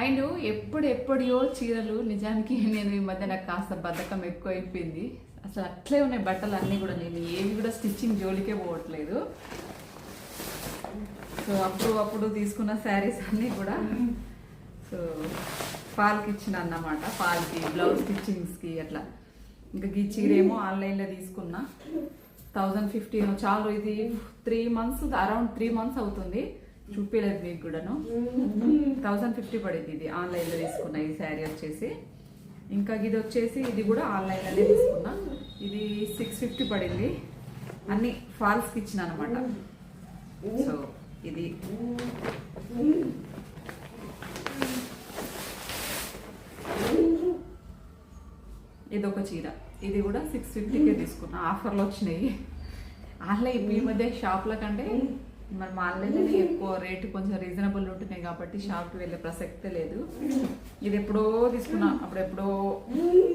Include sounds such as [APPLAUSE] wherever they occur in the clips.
And ఎప్పుడు ఎప్పుడో చీరలు నిజానికి నేను ఈ మధ్య నాకు కాస్త బద్ధకం ఎక్కువ అయిపోయింది అసలు అట్లే ఉన్నాయి బట్టలు అన్నీ కూడా నేను ఏవి కూడా స్టిచ్చింగ్ జోలికే పోవట్లేదు. సో అప్పుడు అప్పుడు తీసుకున్న శారీస్ అన్నీ కూడా సో ఫాల్కి ఇచ్చిన అన్నమాట. పాల్కి బ్లౌజ్ స్టిచ్చింగ్స్కి అట్లా. ఇంకా ఈ చీర ఏమో ఆన్లైన్లో తీసుకున్నా. థౌజండ్ ఫిఫ్టీన్ చాలు ఇది three months around three months అవుతుంది. చూపించలేదు మీకు కూడాను థౌజండ్ ఫిఫ్టీ పడింది ఇది. ఆన్లైన్లో తీసుకున్న ఈ శారీ వచ్చేసి. ఇంకా ఇది వచ్చేసి ఇది కూడా ఆన్లైన్లోనే తీసుకున్నా. ఇది సిక్స్ ఫిఫ్టీ పడింది. అన్ని ఫాల్స్కి ఇచ్చిన అనమాట సో ఇది. ఇది ఒక చీర. ఇది కూడా సిక్స్ ఫిఫ్టీకే తీసుకున్నా. ఆఫర్లు వచ్చినాయి. ఆన్లైన్ ఈ మధ్య షాప్ల కంటే మరి మా ఎక్కువ రేటు కొంచెం రీజనబుల్ ఉంటున్నాయి కాబట్టి షాప్కి వెళ్ళే ప్రసక్తే లేదు. ఇది ఎప్పుడో తీసుకున్నా అప్పుడు ఎప్పుడో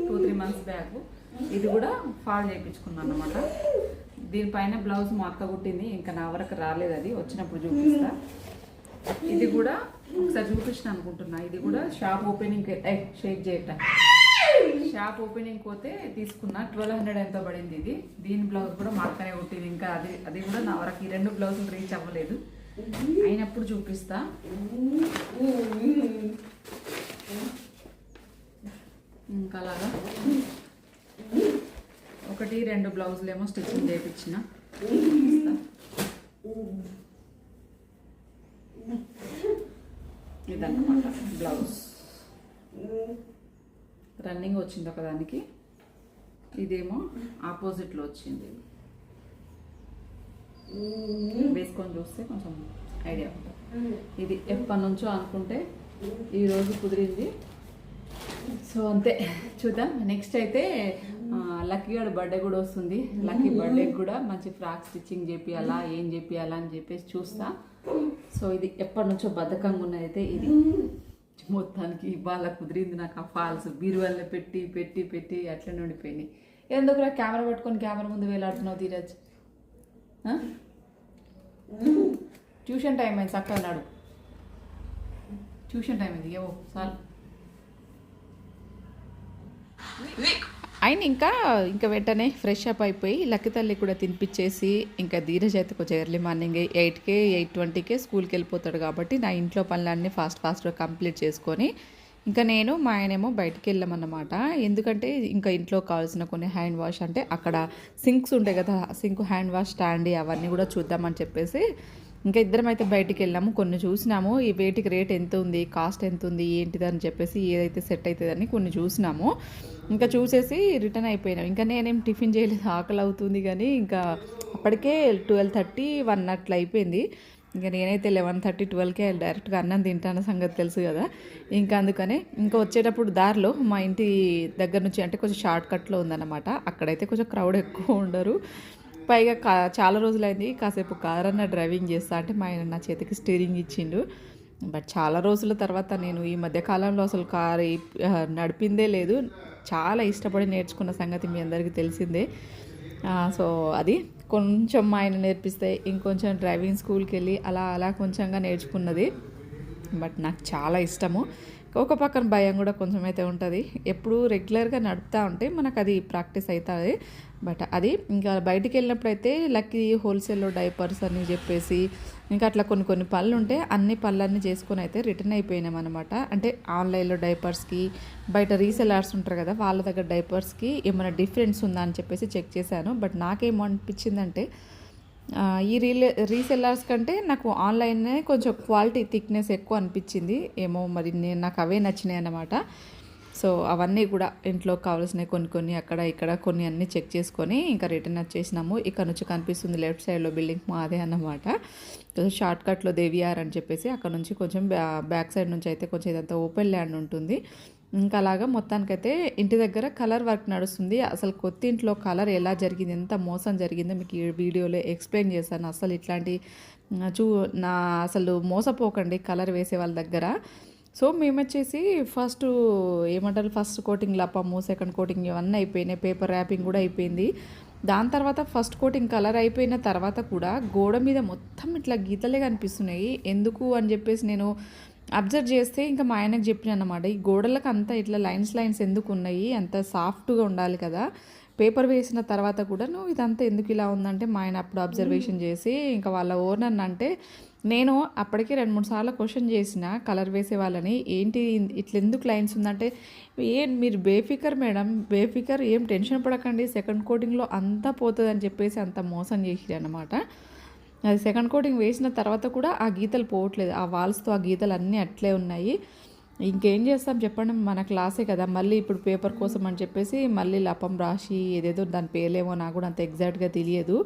టూ త్రీ మంత్స్ బ్యాక్ ఇది కూడా ఫాల్ చేయించుకున్నాను అనమాట దీనిపైన బ్లౌజ్ మా అక్క కుట్టింది ఇంకా నా వరకు రాలేదు అది వచ్చినప్పుడు చూపిస్తా. ఇది కూడా ఒకసారి చూపించిన అనుకుంటున్నా. ఇది కూడా షాప్ ఓపెనింగ్ షేక్ చేయటం షాప్ ఓపెనింగ్ పోతే తీసుకున్నా ట్వెల్వ్ హండ్రెడ్ ఎంతో పడింది ఇది. దీని బ్లౌజ్ కూడా మా అక్కనే కుట్టింది. ఇంకా అది అది కూడా నా వరకు ఈ రెండు బ్లౌజులు రీచ్ అవ్వలేదు. అయినప్పుడు చూపిస్తా. ఇంకా అలాగా. ఒకటి రెండు బ్లౌజులు ఏమో స్టిచ్చింగ్ చేయించిన. ఇదన్నమాట బ్లౌజ్. రన్నింగ్ వచ్చింది ఒకదానికి ఇదేమో ఆపోజిట్లో వచ్చింది. వేసుకొని చూస్తే కొంచెం ఐడియా ఉంటుంది. ఇది ఎప్పటి నుంచో అనుకుంటే ఈరోజు కుదిరింది. సో అంతే చూద్దాం. నెక్స్ట్ అయితే లక్కీ గారి బర్త్డే కూడా వస్తుంది. లక్కీ బర్త్డే కూడా మంచి ఫ్రాక్ స్టిచ్చింగ్ చేపియాలా ఏం చేపియాలా అని చెప్పేసి చూస్తా. సో ఇది ఎప్పటి నుంచో బద్ధకంగా ఉన్నదైతే ఇది. మొత్తానికి ఇవాళ కుదిరింది నాకు ఆ ఫాల్స్. బీరువాల్లో పెట్టి పెట్టి పెట్టి అట్లనే ఉండిపోయినాయి. ఎందుకురా కెమెరా పట్టుకొని కెమెరా ముందు వేలాడుతున్నావు ధీరజ్? ట్యూషన్ టైం అయింది చక్కగా నాడు. ట్యూషన్ టైం అయింది ఏవో చాలు. ఆయన ఇంకా ఇంకా వెంటనే ఫ్రెష్ అప్ అయిపోయి లక్కి తల్లి కూడా తినిపించేసి ఇంకా ధీరజ్ అయితే కొంచెం ఎర్లీ మార్నింగ్ ఎయిట్కే ఎయిట్ ట్వంటీకే స్కూల్కి వెళ్ళిపోతాడు కాబట్టి నా ఇంట్లో పనులన్నీ ఫాస్ట్ ఫాస్ట్గా కంప్లీట్ చేసుకొని ఇంకా నేను మా ఆయనేమో బయటికి వెళ్ళామన్నమాట. ఎందుకంటే ఇంకా ఇంట్లో కావాల్సిన కొన్ని హ్యాండ్ వాష్ అంటే అక్కడ సింక్స్ ఉంటాయి కదా సింక్ హ్యాండ్ వాష్ స్టాండ్ అవన్నీ కూడా చూద్దామని చెప్పేసి ఇంకా ఇద్దరం అయితే బయటికి వెళ్ళాము కొన్ని చూసినాము. ఈ వేటికి రేట్ ఎంత ఉంది కాస్ట్ ఎంత ఉంది ఏంటిదని చెప్పేసి ఏదైతే సెట్ అవుతుందని కొన్ని చూసినాము. ఇంకా చూసేసి రిటర్న్ అయిపోయినాం. ఇంకా నేనేం టిఫిన్ చేయలేదు ఆకలి అవుతుంది కానీ ఇంకా అప్పటికే ట్వెల్వ్ థర్టీ వన్ అట్లా అయిపోయింది. ఇంకా నేనైతే లెవెన్ థర్టీ ట్వెల్వ్కే డైరెక్ట్గా అన్నం తింటాన సంగతి తెలుసు కదా. ఇంకా అందుకనే ఇంకా వచ్చేటప్పుడు దారిలో మా ఇంటి దగ్గర నుంచి అంటే కొంచెం షార్ట్ కట్లో ఉందన్నమాట. అక్కడైతే కొంచెం క్రౌడ్ ఎక్కువ ఉండరు. పైగా కా చాలా రోజులైంది. కాసేపు కార్ అన్న డ్రైవింగ్ చేస్తా అంటే మా ఆయన నా చేతికి స్టీరింగ్ ఇచ్చిండు. బట్ చాలా రోజుల తర్వాత నేను ఈ మధ్యకాలంలో అసలు కార్ నడిపిందే లేదు. చాలా ఇష్టపడి నేర్చుకున్న సంగతి మీ అందరికీ తెలిసిందే. సో అది కొంచెం మా ఆయన నేర్పిస్తే ఇంకొంచెం డ్రైవింగ్ స్కూల్కి వెళ్ళి అలా అలా కొంచెంగా నేర్చుకున్నది. బట్ నాకు చాలా ఇష్టము. ఒక పక్కన భయం కూడా కొంచెం అయితే ఉంటుంది. ఎప్పుడు రెగ్యులర్గా నడుపుతూ ఉంటే మనకు అది ప్రాక్టీస్ అవుతుంది బట్ అది ఇంకా బయటికి వెళ్ళినప్పుడు అయితే లక్కీ హోల్సేల్లో డైపర్స్ అని చెప్పేసి ఇంకా అట్లా కొన్ని కొన్ని పనులు ఉంటే అన్ని పనులన్నీ చేసుకొని అయితే రిటర్న్ అయిపోయినాం అనమాట అంటే ఆన్లైన్లో డైపర్స్కి బయట రీసెలర్స్ ఉంటారు కదా వాళ్ళ దగ్గర డైపర్స్కి ఏమైనా డిఫరెన్స్ ఉందా అని చెప్పేసి చెక్ చేశాను. బట్ నాకేమనిపించిందంటే అనిపించిందంటే ఈ రీలే రీసెల్లర్స్ కంటే నాకు ఆన్లైన్నే కొంచెం క్వాలిటీ థిక్నెస్ ఎక్కువ అనిపించింది. ఏమో మరి నేను నాకు అవే నచ్చినాయి అన్నమాట. సో అవన్నీ కూడా ఇంట్లో కావాల్సినవి కొన్ని కొన్ని అక్కడ ఇక్కడ కొన్ని అన్నీ చెక్ చేసుకొని ఇంకా రిటర్న్ వచ్చేసినాము. ఇక్కడ నుంచి కనిపిస్తుంది లెఫ్ట్ సైడ్లో బిల్డింగ్ మాదే అన్నమాట. షార్ట్ కట్లో దేవిఆర్ అని చెప్పేసి అక్కడ నుంచి కొంచెం బ్యా బ్యాక్ సైడ్ నుంచి అయితే కొంచెం ఇదంతా ఓపెన్ ల్యాండ్ ఉంటుంది. ఇంకా అలాగా మొత్తానికైతే ఇంటి దగ్గర కలర్ వర్క్ నడుస్తుంది. అసలు కొత్త ఇంట్లో కలర్ ఎలా జరిగింది ఎంత మోసం జరిగిందో మీకు ఈ వీడియోలో ఎక్స్ప్లెయిన్ చేశాను. అసలు ఇట్లాంటి చూ నా అసలు మోసపోకండి కలర్ వేసే వాళ్ళ దగ్గర. సో మేము వచ్చేసి ఫస్ట్ ఏమంటారు ఫస్ట్ కోటింగ్ లపము సెకండ్ కోటింగ్ ఇవన్నీ అయిపోయినాయి. పేపర్ ర్యాపింగ్ కూడా అయిపోయింది. దాని తర్వాత ఫస్ట్ కోటింగ్ కలర్ అయిపోయిన తర్వాత కూడా గోడ మీద మొత్తం ఇట్లా గీతలే కనిపిస్తున్నాయి. ఎందుకు అని చెప్పేసి నేను అబ్జర్వ్ చేస్తే ఇంకా మా ఆయనకు చెప్పిన అనమాట ఈ గోడలకు అంతా ఇట్లా లైన్స్ లైన్స్ ఎందుకు ఉన్నాయి? అంత సాఫ్ట్గా ఉండాలి కదా. పేపర్ వేసిన తర్వాత కూడా నువ్వు ఇదంతా ఎందుకు ఇలా ఉందంటే మా ఆయన అప్పుడు అబ్జర్వేషన్ చేసి ఇంకా వాళ్ళ ఓనర్ అంటే నేను అప్పటికే రెండు మూడు సార్లు క్వశ్చన్ చేసిన కలర్ వేసే వాళ్ళని ఏంటి ఇట్లా ఎందుకు లైన్స్ ఉందంటే ఏం మీరు బేఫికర్ మేడం బేఫికర్ ఏం టెన్షన్ పడకండి సెకండ్ కోటింగ్లో అంతా పోతుంది అని చెప్పేసి అంత మోసం చేసిరు అనమాట అది సెకండ్ కోటింగ్ వేసిన తర్వాత కూడా ఆ గీతలు పోవట్లేదు. ఆ వాల్స్తో ఆ గీతలు అన్నీ అట్లే ఉన్నాయి. ఇంకేం చేస్తాం చెప్పండి మన క్లాసే కదా. మళ్ళీ ఇప్పుడు పేపర్ కోసం అని చెప్పేసి మళ్ళీ లపం రాసి ఏదేదో దాని పేర్లేమో నాకు కూడా అంత ఎగ్జాక్ట్గా తెలియదు.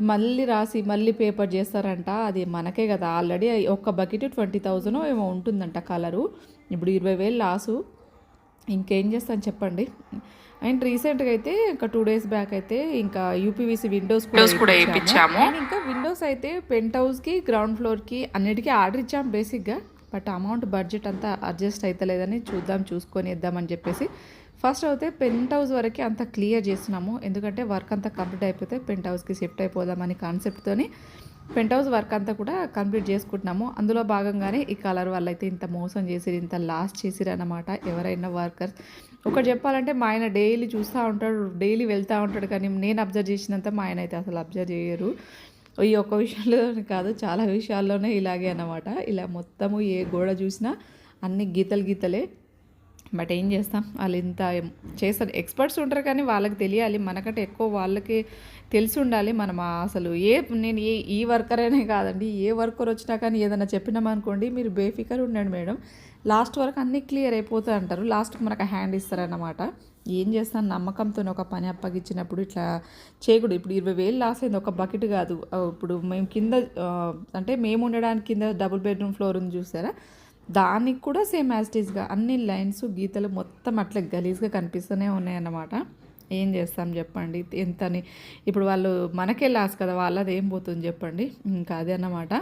మళ్ళీ రాసి మళ్ళీ పేపర్ చేస్తారంట. అది మనకే కదా. ఆల్రెడీ ఒక్క బకెట్ ట్వంటీ థౌజండ్ ఏమో ఉంటుందంట కలరు. ఇప్పుడు ఇరవై వేలు లాసు. ఇంకేం చేస్తాను చెప్పండి. అండ్ రీసెంట్గా అయితే ఇంకా టూ డేస్ బ్యాక్ అయితే ఇంకా యూపీవీసీ విండోస్ కూడా వేయించాము ఇంకా విండోస్ అయితే పెంట్ హౌస్కి గ్రౌండ్ ఫ్లోర్కి అన్నిటికీ ఆర్డర్ ఇచ్చాము బేసిక్గా. బట్ అమౌంట్ బడ్జెట్ అంతా అడ్జస్ట్ అవుతలేదని చూద్దాం చూసుకొని ఇద్దామని చెప్పేసి ఫస్ట్ అయితే పెంట్ హౌస్ వరకు అంత క్లియర్ చేస్తున్నాము. ఎందుకంటే వర్క్ అంతా కంప్లీట్ అయిపోతే పెంట్ హౌస్కి షిఫ్ట్ అయిపోదామని కాన్సెప్ట్తోని పెంట్ హౌస్ వర్క్ అంతా కూడా కంప్లీట్ చేసుకుంటున్నాము. అందులో భాగంగానే ఈ కలర్ వాళ్ళు అయితే ఇంత మోసం చేసిరు ఇంత లాస్ట్ చేసిరు అనమాట ఎవరైనా వర్కర్స్. ఒకటి చెప్పాలంటే మా ఆయన డైలీ చూస్తూ ఉంటాడు డైలీ వెళ్తూ ఉంటాడు కానీ నేను అబ్జర్వ్ చేసినంత మా ఆయన అయితే అసలు అబ్జర్వ్ చేయరు. ఈ ఒక్క విషయంలో కాదు చాలా విషయాల్లోనే ఇలాగే అన్నమాట. ఇలా మొత్తము ఏ గోడ చూసినా అన్ని గీతలు గీతలే. బట్ ఏం చేస్తాం? వాళ్ళు ఇంత చేస్తారు ఎక్స్పర్ట్స్ ఉంటారు కానీ వాళ్ళకి తెలియాలి. మనకంటే ఎక్కువ వాళ్ళకి తెలిసి ఉండాలి మనం. అసలు ఏ నేను ఏ ఈ వర్కర్ అనే కాదండి ఏ వర్కర్ వచ్చినా కానీ ఏదైనా చెప్పినామనుకోండి మీరు బేఫికర్ ఉండండి మేడం. లాస్ట్ వరకు అన్నీ క్లియర్ అయిపోతాయి అంటారు. లాస్ట్కి మనకు హ్యాండ్ ఇస్తారన్నమాట. ఏం చేస్తాను? నమ్మకంతో ఒక పని అప్పగించినప్పుడు ఇట్లా చేయకూడదు. ఇప్పుడు ఇరవై వేలు లాస్ అయింది ఒక బకెట్ కాదు. ఇప్పుడు మేము కింద అంటే మేము ఉండడానికి కింద డబుల్ బెడ్రూమ్ ఫ్లోర్ ఉంది చూసారా? దానికి కూడా సేమ్ యాజిటీస్గా అన్ని లైన్స్ గీతలు మొత్తం అట్లా గలీజ్గా కనిపిస్తూనే ఉన్నాయన్నమాట. ఏం చేస్తాం చెప్పండి? ఎంతని? ఇప్పుడు వాళ్ళు మనకే లాస్ కదా వాళ్ళది ఏం పోతుంది చెప్పండి? ఇంకా అదే అన్నమాట.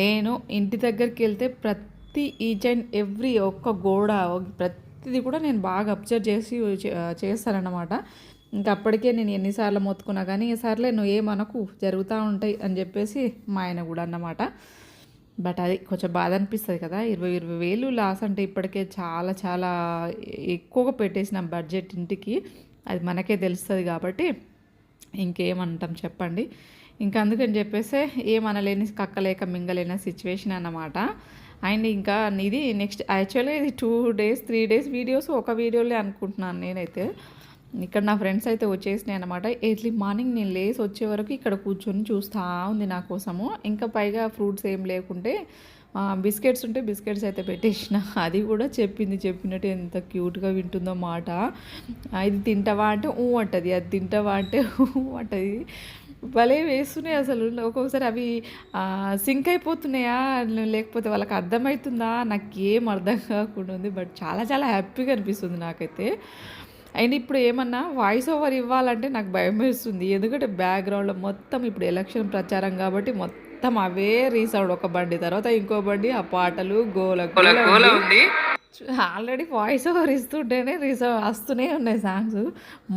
నేను ఇంటి దగ్గరికి వెళ్తే ప్రతి ఈచ్ అండ్ ఎవ్రీ ఒక్క గోడ ప్రతి ఇది కూడా నేను బాగా అబ్జర్వ్ చేసి చేస్తానన్నమాట. ఇంకా అప్పటికే నేను ఎన్నిసార్లు మొత్తుకున్నా కానీ ఈసార్లే నువ్వు ఏమనకు జరుగుతూ ఉంటాయి అని చెప్పేసి మా ఆయన కూడా అన్నమాట. బట్ అది కొంచెం బాధ అనిపిస్తుంది కదా ఇరవై ఇరవై వేలు లాస్ అంటే ఇప్పటికే చాలా చాలా ఎక్కువగా పెట్టేసిన బడ్జెట్ ఇంటికి. అది మనకే తెలుస్తుంది కాబట్టి ఇంకేమంటాం చెప్పండి. ఇంకా అందుకని చెప్పేసి ఏమనలేని కక్కలేక మింగలేని సిచ్యువేషన్ అన్నమాట. అండ్ ఇంకా ఇది నెక్స్ట్ యాక్చువల్గా ఇది two days three days videos ఒక వీడియోలే అనుకుంటున్నాను నేనైతే. ఇక్కడ నా ఫ్రెండ్స్ అయితే వచ్చేసినాయి అనమాట ఎర్లీ మార్నింగ్ నేను లేసి వచ్చే వరకు ఇక్కడ కూర్చొని చూస్తూ ఉంది నా కోసము. ఇంకా పైగా ఫ్రూట్స్ ఏం లేకుంటే బిస్కెట్స్ ఉంటే బిస్కెట్స్ అయితే పెట్టేసిన. అది కూడా చెప్పింది చెప్పినట్టు ఎంత క్యూట్గా వింటుందో మాట. ఇది తింటావా అంటే ఊ అంటది. అది తింటావా అంటే ఊ అంటది. భలే వేస్తున్నాయి అసలు. ఒక్కొక్కసారి అవి సింక్ అయిపోతున్నాయా? లేకపోతే వాళ్ళకి అర్థమవుతుందా నాకు ఏం అర్థం కాకుండా ఉంది. బట్ చాలా చాలా హ్యాపీగా అనిపిస్తుంది నాకైతే. అండ్ ఇప్పుడు ఏమన్నా వాయిస్ ఓవర్ ఇవ్వాలంటే నాకు భయం వేస్తుంది. ఎందుకంటే బ్యాక్గ్రౌండ్లో మొత్తం ఇప్పుడు ఎలక్షన్ ప్రచారం కాబట్టి మొత్తం అవే రీసౌండ్. ఒక బండి తర్వాత ఇంకో బండి ఆ పాటలు గోల గోల ఉంది. ఆల్రెడీ వాయిస్ ఓవర్ ఇస్తుంటేనే రిజర్వ్ వస్తూనే ఉన్నాయి సాంగ్స్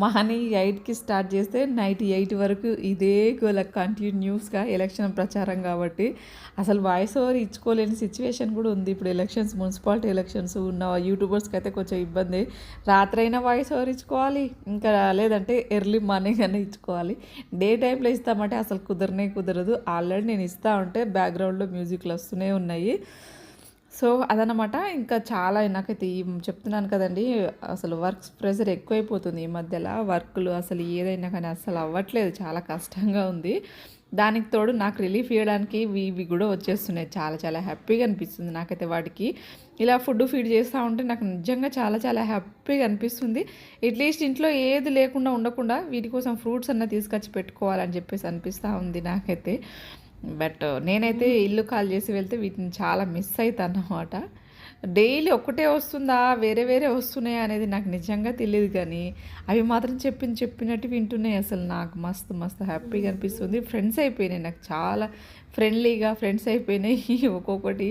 మార్నింగ్ ఎయిట్కి స్టార్ట్ చేస్తే నైట్ ఎయిట్ వరకు ఇదే గోల కంటిన్యూస్గా ఎలక్షన్ ప్రచారం కాబట్టి అసలు వాయిస్ ఓవర్ ఇచ్చుకోలేని సిచ్యువేషన్ కూడా ఉంది. ఇప్పుడు ఎలక్షన్స్ మున్సిపాలిటీ ఎలక్షన్స్ ఉన్న యూట్యూబర్స్కి అయితే కొంచెం ఇబ్బంది. రాత్రైనా వాయిస్ ఓవర్ ఇచ్చుకోవాలి. ఇంకా లేదంటే ఎర్లీ మార్నింగ్ అయినా ఇచ్చుకోవాలి. డే టైంలో ఇస్తామంటే అసలు కుదరనే కుదరదు. ఆల్రెడీ నేను ఇస్తా ఉంటే బ్యాక్గ్రౌండ్లో మ్యూజిక్లు వస్తూనే ఉన్నాయి. సో అదనమాట ఇంకా చాలా నాకైతే ఈ చెప్తున్నాను కదండి అసలు వర్క్స్ ప్రెషర్ ఎక్కువైపోతుంది ఈ మధ్యలో. వర్క్లు అసలు ఏదైనా కానీ అసలు అవ్వట్లేదు. చాలా కష్టంగా ఉంది. దానికి తోడు నాకు రిలీఫ్ ఇవ్వడానికి ఇవి కూడా వచ్చేస్తున్నాయి. చాలా చాలా హ్యాపీగా అనిపిస్తుంది నాకైతే వాటికి. ఇలా ఫుడ్ ఫీడ్ చేస్తూ ఉంటే నాకు నిజంగా చాలా చాలా హ్యాపీగా అనిపిస్తుంది. అట్లీస్ట్ ఇంట్లో ఏది లేకుండా ఉండకుండా వీటి కోసం ఫ్రూట్స్ అన్న తీసుకొచ్చి పెట్టుకోవాలని చెప్పేసి అనిపిస్తూ ఉంది నాకైతే. బట్ నేనైతే ఇల్లు కాల్ చేసి వెళ్తే వీటిని చాలా మిస్ అవుతాను అన్నమాట డైలీ ఒక్కటే వస్తుందా? వేరే వేరే వస్తున్నాయా అనేది నాకు నిజంగా తెలియదు కానీ అవి మాత్రం చెప్పింది చెప్పినట్టు వింటున్నాయి అసలు. నాకు మస్తు మస్తు హ్యాపీగా అనిపిస్తుంది. ఫ్రెండ్స్ అయిపోయినాయి నాకు చాలా. ఫ్రెండ్లీగా ఫ్రెండ్స్ అయిపోయినాయి [LAUGHS] ఒక్కొక్కటి.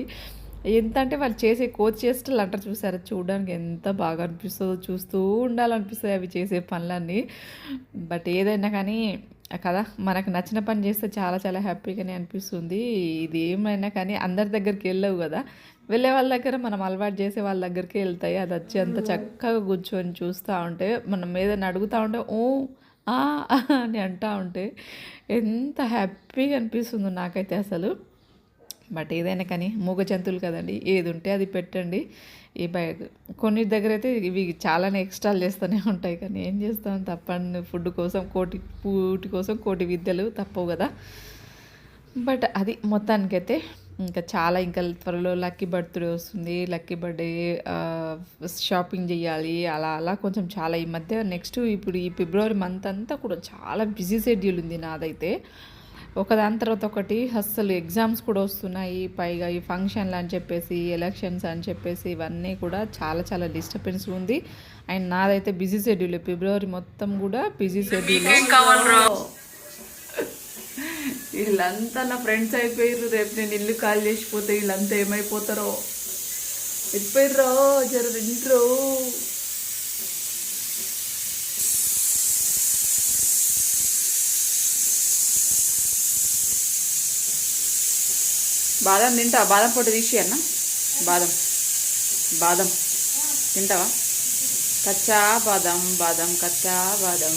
ఎంత అంటే వాళ్ళు చేసే కోచ్ చేస్టలు అంటారు చూసారు? చూడడానికి ఎంత బాగా అనిపిస్తుందో చూస్తూ ఉండాలనిపిస్తుంది అవి చేసే పనులన్నీ. బట్ ఏదైనా కానీ కదా మనకు నచ్చిన పని చేస్తే చాలా చాలా హ్యాపీగానే అనిపిస్తుంది. ఇది ఏమైనా కానీ అందరి దగ్గరికి వెళ్ళవు కదా. వెళ్ళే వాళ్ళ దగ్గర మనం అలవాటు చేసే వాళ్ళ దగ్గరికి వెళ్తాయి. అది వచ్చి అంత చక్కగా కూర్చొని చూస్తూ ఉంటే మనం ఏదైనా అడుగుతూ ఉంటే ఓ ఆ అని అంటూ ఉంటే ఎంత హ్యాపీగా అనిపిస్తుందో నాకైతే అసలు. బట్ ఏదైనా కానీ మూగ జంతువులు కదండి ఏది ఉంటే అది పెట్టండి. ఈ బయ కొన్ని దగ్గర అయితే ఇవి చాలానే ఎక్స్ట్రాలు చేస్తూనే ఉంటాయి. కానీ ఏం చేస్తాం? తప్పని ఫుడ్ కోసం కోటి పూటి కోసం కోటి విద్యలు తప్పవు కదా. బట్ అది మొత్తానికైతే ఇంకా చాలా ఇంకా త్వరలో లక్కీ బర్త్డే వస్తుంది. లక్కీ బర్త్డే షాపింగ్ చేయాలి అలా అలా కొంచెం చాలా. ఈ మధ్య నెక్స్ట్ ఇప్పుడు ఈ ఫిబ్రవరి మంత్ అంతా కూడా చాలా బిజీ షెడ్యూల్ ఉంది నాదైతే. ఒకదాని తర్వాత ఒకటి అస్సలు ఎగ్జామ్స్ కూడా వస్తున్నాయి పైగా ఈ ఫంక్షన్లు అని చెప్పేసి ఎలక్షన్స్ అని చెప్పేసి ఇవన్నీ కూడా చాలా చాలా డిస్టర్బెన్స్ ఉంది. అండ్ నాదైతే బిజీ షెడ్యూల్ ఫిబ్రవరి మొత్తం కూడా బిజీ షెడ్యూల్. వీళ్ళంతా నా ఫ్రెండ్స్ అయిపోయారు రేపు నేను ఇల్లు కాల్ చేసిపోతే వీళ్ళంతా ఏమైపోతారో. ఎట్పోయిర్రో జర తింట్రో బాదం తింటావా బాదం పొట్టు తీసి అన్న. బాదం బాదం. తింటావా? కచ్చా బాదం బాదం కచ్చా బాదం.